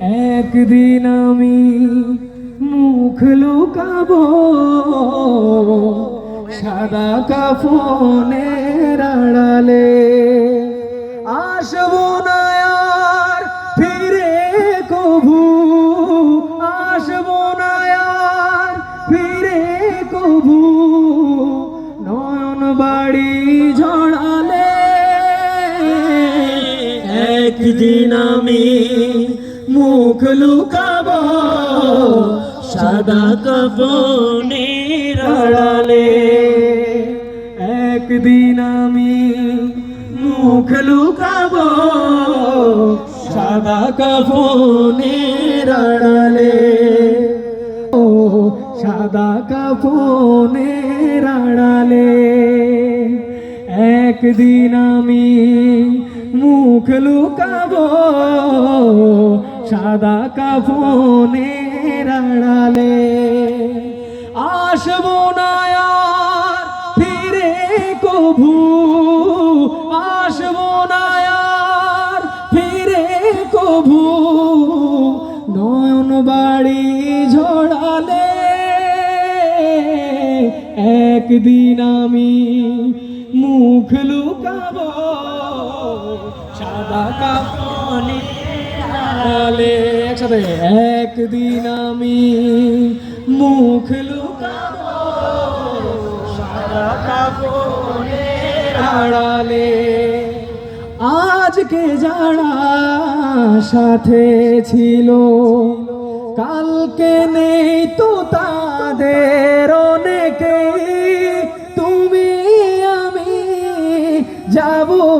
একদিন আমি মুখ লুকাবো, সাদা কাফনের আড়ালে আসব না আর ফিরে কভু আসব না আর ফিরে কভু নয়ন বাড়ি ঝড়ালে একদিন আমি মুখ লুকাবো, সাদা কাপনের আড়ালে। একদিন আমি মুখ লুকাবো, সাদা কাপনের আড়ালে। ও, সাদা কাপনের আড়ালে। একদিন আমি মুখ লুকাবো সাদা কাফনের আড়ালে আসব না ফিরে কভু। আসব না ফিরে কভু। নয়ন বাড়ি ঝড়ালে একদিন আমি মুখ লুকাবো। সাদা কাপনে আড়ালে একসাথে, একদিন আমি মুখ লুকাবো আজকে যারা সাথে ছিল, কালকে নেই তো তাদের অনেকে। তুমি আমি যাব